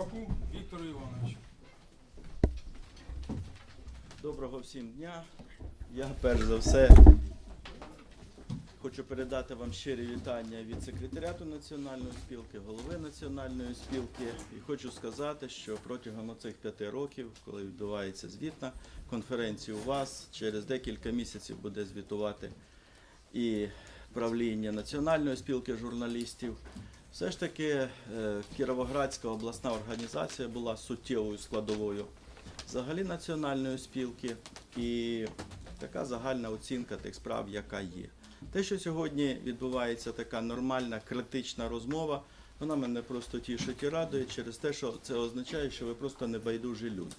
Рибаку Віктору Івановичу. Доброго всім дня. Я перш за все хочу передати вам щирі вітання від секретаріату Національної спілки, голови Національної спілки. І хочу сказати, що протягом оцих п'яти років, коли відбувається звітна конференція у вас, через декілька місяців буде звітувати і правління Національної спілки журналістів. Все ж таки е, Кіровоградська обласна організація була суттєвою складовою взагалі національної спілки і така загальна оцінка тих справ, яка є. Те, що сьогодні відбувається така нормальна критична розмова, вона мене просто тішить і радує через те, що це означає, що ви просто небайдужі люди.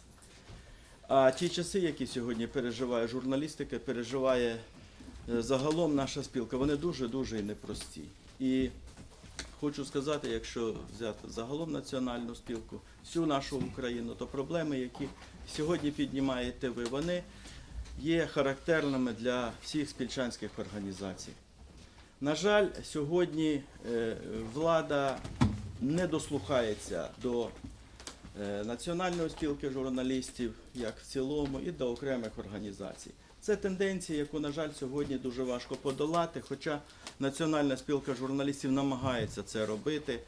А ті часи, які сьогодні переживає журналістика, переживає е, загалом наша спілка, вони дуже-дуже і непрості. І хочу сказати, якщо взяти загалом національну спілку, всю нашу Україну, то проблеми, які сьогодні піднімаєте ви, вони є характерними для всіх спільчанських організацій. На жаль, сьогодні е, влада не дослухається до е, Національної спілки журналістів, як в цілому, і до окремих організацій. Це тенденція, яку, на жаль, сьогодні дуже важко подолати, хоча Національна спілка журналістів намагається це робити.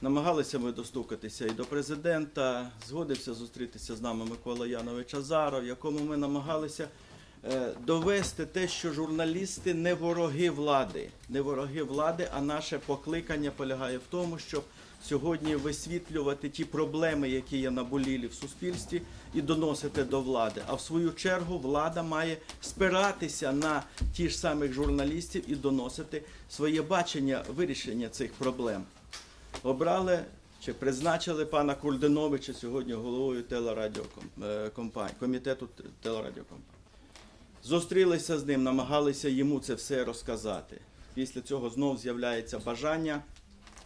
Намагалися ми достукатися і до президента, згодився зустрітися з нами Микола Янович Азаров, якому ми намагалися е, довести те, що журналісти не вороги влади, не вороги влади, а наше покликання полягає в тому, щоб сьогодні висвітлювати ті проблеми, які є наболілі в суспільстві, і доносити до влади. А в свою чергу влада має спиратися на ті ж самих журналістів і доносити своє бачення вирішення цих проблем обрали чи призначили пана Кульдиновича сьогодні головою телерадіокомпанії, комітету т- телерадіокомпанії. Зустрілися з ним, намагалися йому це все розказати. Після цього знов з'являється бажання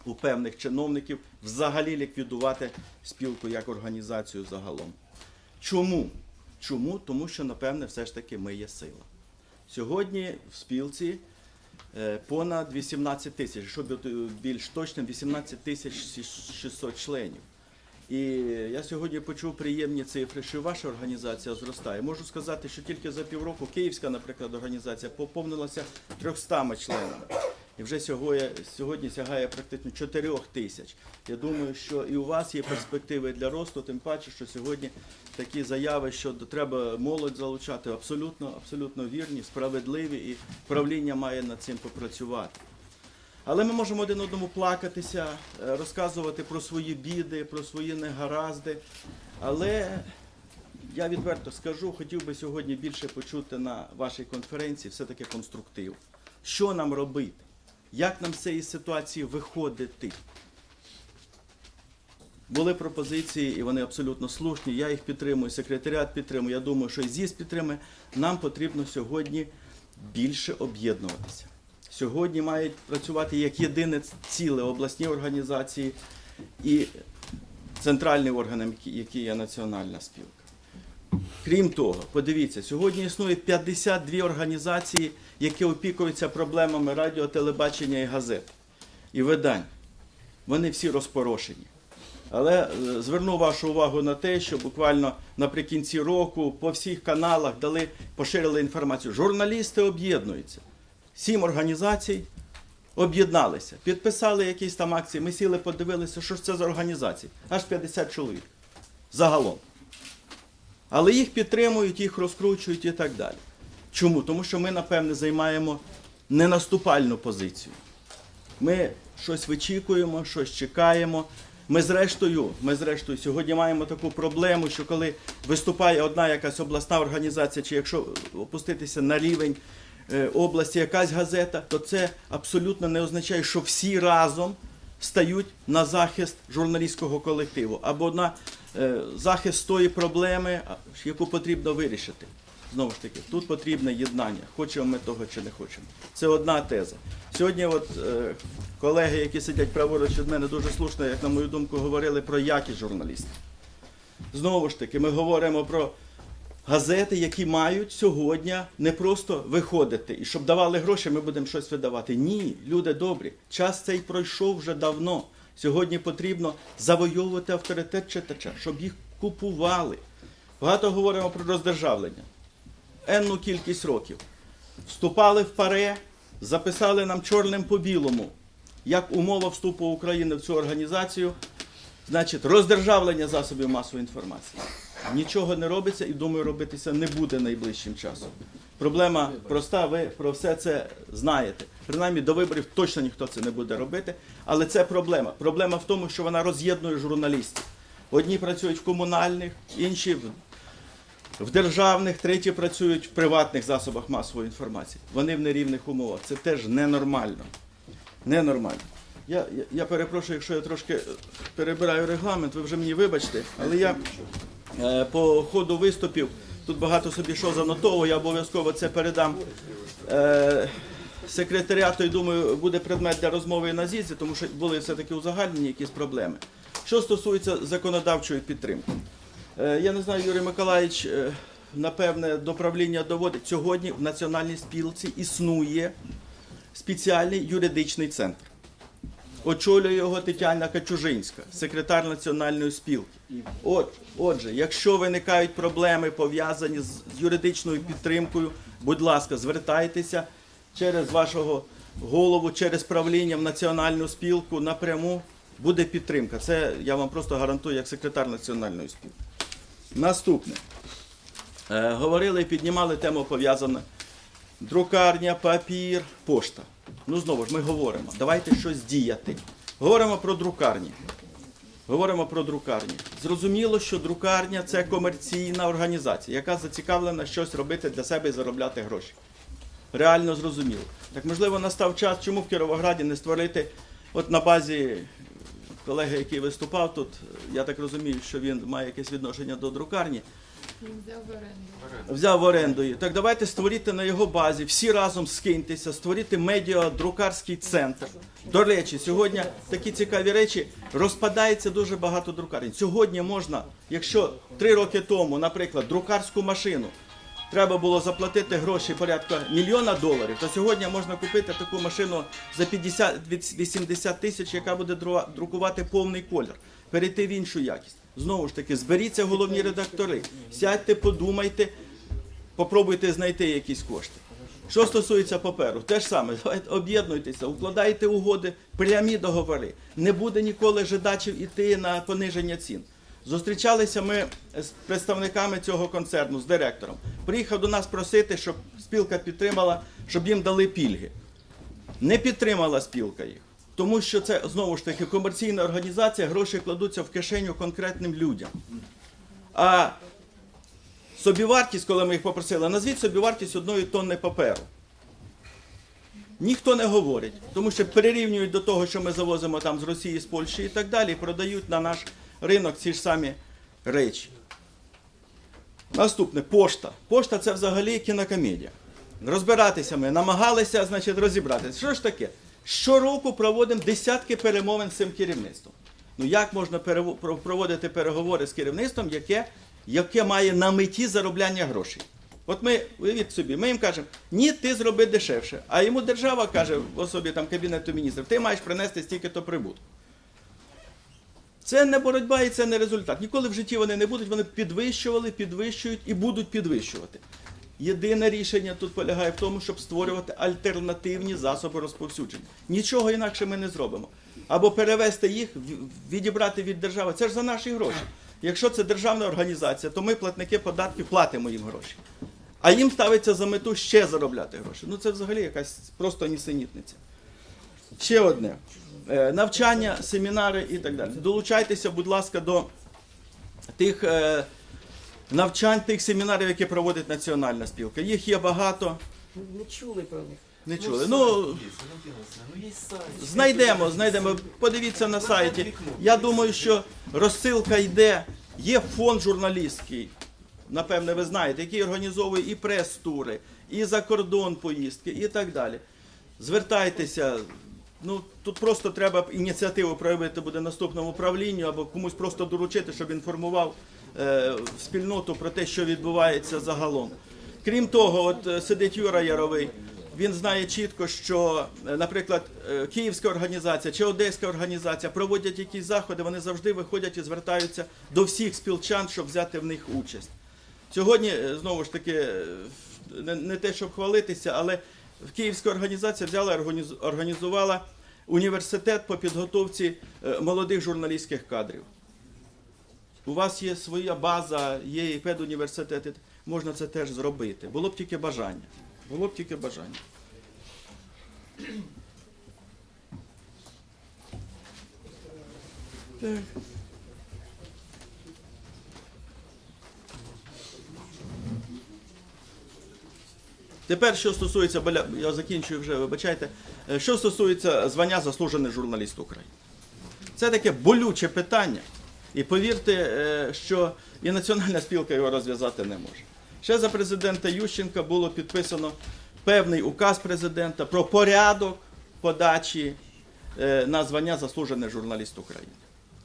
у певних чиновників взагалі ліквідувати спілку як організацію загалом. Чому? Чому? Тому що, напевне, все ж таки ми є сила. Сьогодні в спілці Е, понад 18 тисяч, бути більш точним, 18 тисяч 600 членів. І я сьогодні почув приємні цифри, що ваша організація зростає. Можу сказати, що тільки за півроку Київська, наприклад, організація поповнилася 300 членами. І вже сьогодні, сьогодні сягає практично 4 тисяч. Я думаю, що і у вас є перспективи для росту, тим паче, що сьогодні такі заяви, що треба молодь залучати, абсолютно, абсолютно вірні, справедливі, і правління має над цим попрацювати. Але ми можемо один одному плакатися, е, розказувати про свої біди, про свої негаразди. Але я відверто скажу, хотів би сьогодні більше почути на вашій конференції все-таки конструктив. Що нам робити? Як нам з цієї ситуації виходити? Були пропозиції, і вони абсолютно слушні. Я їх підтримую, секретаріат підтримує. Я думаю, що і ЗІС підтримує. Нам потрібно сьогодні більше об'єднуватися. Сьогодні мають працювати як єдине ціле обласні організації і центральний орган, який- який є національна спілка. Крім того, подивіться, сьогодні існує 52 організації, які опікуються проблемами радіо, телебачення і газет і видань. Вони всі розпорошені. Але е, зверну вашу увагу на те, що буквально наприкінці року по всіх каналах дали, поширили інформацію. Журналісти об'єднуються. Сім організацій об'єдналися, підписали якісь там акції. Ми сіли, подивилися, що ж це за організації. Аж 50 чоловік загалом. Але їх підтримують, їх розкручують і так далі. Чому? Тому що ми, напевне, займаємо ненаступальну позицію. Ми щось вичікуємо, щось чекаємо. Ми зрештою, ми зрештою сьогодні маємо таку проблему, що коли виступає одна якась обласна організація, чи якщо опуститися на рівень е, області якась газета, то це абсолютно не означає, що всі разом стають на захист журналістського колективу або на е, захист тої проблеми, яку потрібно вирішити. Знову ж таки, тут потрібне єднання, хочемо ми того чи не хочемо. Це одна теза. Сьогодні, от е, колеги, які сидять праворуч від мене, дуже слушно, як на мою думку, говорили про якість журналістів. Знову ж таки, ми говоримо про газети, які мають сьогодні не просто виходити, і щоб давали гроші, ми будемо щось видавати. Ні, люди добрі, час цей пройшов вже давно. Сьогодні потрібно завойовувати авторитет читача, щоб їх купували. Багато говоримо про роздержавлення. Енну кількість років. Вступали в паре, записали нам чорним по білому, як умова вступу України в цю організацію, значить, роздержавлення засобів масової інформації. Нічого не робиться і думаю, робитися не буде найближчим часом. Проблема проста, ви про все це знаєте. Принаймні до виборів точно ніхто це не буде робити. Але це проблема. Проблема в тому, що вона роз'єднує журналістів. Одні працюють в комунальних, інші в в державних, треті працюють в приватних засобах масової інформації. Вони в нерівних умовах. Це теж ненормально. Ненормально. Я, я, я перепрошую, якщо я трошки перебираю регламент, ви вже мені вибачте, але я по ходу виступів тут багато собі що занотовував, я обов'язково це передам е, секретаріату і думаю, буде предмет для розмови на з'їзді, тому що були все-таки узагальнені якісь проблеми. Що стосується законодавчої підтримки. Е, Я не знаю, Юрій Миколаївич, е, напевне, до правління доводить. Сьогодні в національній спілці існує спеціальний юридичний центр. Очолює його Тетяна Качужинська, секретар національної спілки. От, отже, якщо виникають проблеми пов'язані з юридичною підтримкою, будь ласка, звертайтеся через вашого голову, через правління в національну спілку напряму. Буде підтримка. Це я вам просто гарантую як секретар національної спілки. Наступне. Е, говорили і піднімали тему пов'язану друкарня, папір, пошта. Ну знову ж ми говоримо, давайте щось діяти. Говоримо про друкарні. Говоримо про друкарні. Зрозуміло, що друкарня це комерційна організація, яка зацікавлена щось робити для себе і заробляти гроші. Реально зрозуміло. Так можливо настав час, чому в Кіровограді не створити, от на базі колеги, який виступав тут, я так розумію, що він має якесь відношення до друкарні взяв в оренду. Так давайте створити на його базі, всі разом скиньтеся, створити медіа-друкарський центр. До речі, сьогодні такі цікаві речі розпадається дуже багато друкарень. Сьогодні можна, якщо три роки тому, наприклад, друкарську машину. Треба було заплатити гроші порядка мільйона доларів, то сьогодні можна купити таку машину за 50 від 80 тисяч, яка буде друкувати повний колір, перейти в іншу якість. Знову ж таки, зберіться головні редактори, сядьте, подумайте, попробуйте знайти якісь кошти. Що стосується паперу, те ж саме, об'єднуйтеся, укладайте угоди, прямі договори. Не буде ніколи жидачів іти на пониження цін. Зустрічалися ми з представниками цього концерну, з директором. Приїхав до нас просити, щоб спілка підтримала, щоб їм дали пільги. Не підтримала спілка їх, тому що це знову ж таки комерційна організація, гроші кладуться в кишеню конкретним людям. А собівартість, коли ми їх попросили, назвіть собівартість одної тонни паперу. Ніхто не говорить, тому що перерівнюють до того, що ми завозимо там з Росії, з Польщі і так далі, і продають на наш ринок ці ж самі речі. Наступне пошта. Пошта це взагалі кінокомедія. Розбиратися ми намагалися, значить, розібратися. Що ж таке? Щороку проводимо десятки перемовин з цим керівництвом. Ну як можна проводити переговори з керівництвом, яке, яке має на меті заробляння грошей? От ми, уявіть собі, ми їм кажемо, ні, ти зроби дешевше. А йому держава каже, в особі там Кабінету міністрів, ти маєш принести стільки-то прибутку. Це не боротьба і це не результат. Ніколи в житті вони не будуть, вони підвищували, підвищують і будуть підвищувати. Єдине рішення тут полягає в тому, щоб створювати альтернативні засоби розповсюдження. Нічого інакше ми не зробимо. Або перевести їх, відібрати від держави. Це ж за наші гроші. Якщо це державна організація, то ми, платники податків, платимо їм гроші. А їм ставиться за мету ще заробляти гроші. Ну це взагалі якась просто нісенітниця. Ще одне. Е, Навчання, семінари і так далі. Долучайтеся, будь ласка, до тих е, навчань, тих семінарів, які проводить Національна спілка. Їх є багато. Не чули про них. Не чули. Ну, знайдемо, знайдемо. Подивіться на сайті. Я думаю, що розсилка йде. Є фонд журналістський, напевне, ви знаєте, який організовує і прес-тури, і за кордон поїздки, і так далі. Звертайтеся. Ну тут просто треба ініціативу проявити буде наступному правлінню або комусь просто доручити, щоб інформував е, спільноту про те, що відбувається загалом. Крім того, от е, сидить Юра Яровий. він знає чітко, що, е, наприклад, київська організація чи одеська організація проводять якісь заходи, вони завжди виходять і звертаються до всіх спілчан, щоб взяти в них участь. Сьогодні, знову ж таки, не, те, щоб хвалитися, але київська організація взяла організувала університет по підготовці молодих журналістських кадрів. У вас є своя база, є і педуніверситети, можна це теж зробити. Було б тільки бажання. Було б тільки бажання. Так. Тепер, що стосується, я закінчую вже, вибачайте, Е, що стосується звання заслужений журналіст України. Це таке болюче питання. І повірте, е, що і національна спілка його розв'язати не може. Ще за президента Ющенка було підписано певний указ президента про порядок подачі е, на звання заслужений журналіст України.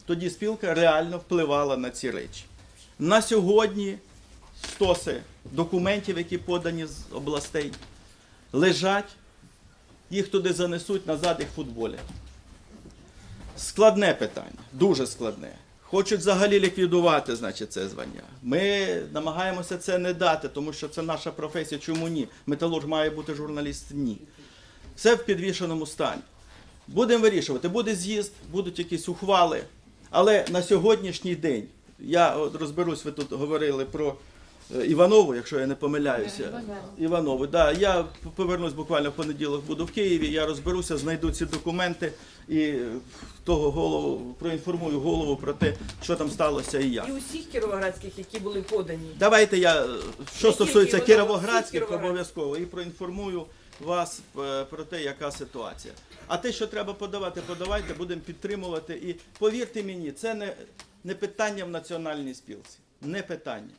Тоді спілка реально впливала на ці речі. На сьогодні стоси документів, які подані з областей, лежать, їх туди занесуть, назад їх футболять. Складне питання, дуже складне. Хочуть взагалі ліквідувати, значить, це звання. Ми намагаємося це не дати, тому що це наша професія. Чому ні? Металург має бути журналіст? Ні. Все в підвішеному стані. Будемо вирішувати. Буде з'їзд, будуть якісь ухвали. Але на сьогоднішній день я от розберусь, ви тут говорили про Іванову, якщо я не помиляюся. Іванову. Да. Я повернусь буквально в понеділок, буду в Києві. Я розберуся, знайду ці документи і е, того голову проінформую голову про те, що там сталося і як. І усіх кіровоградських, які були подані. Давайте я, е, що стосується кіровоградських, обов'язково і проінформую вас е, про те, яка ситуація. А те, що треба подавати, подавайте, будемо підтримувати. І повірте мені, це не, не питання в національній спілці. Не питання.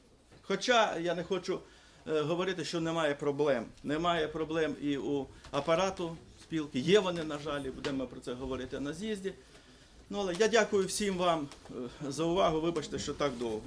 Хоча я не хочу е, говорити, що немає проблем. Немає проблем і у апарату спілки. Є вони, на жаль, будемо про це говорити на з'їзді. Ну, але я дякую всім вам е, за увагу. Вибачте, що так довго.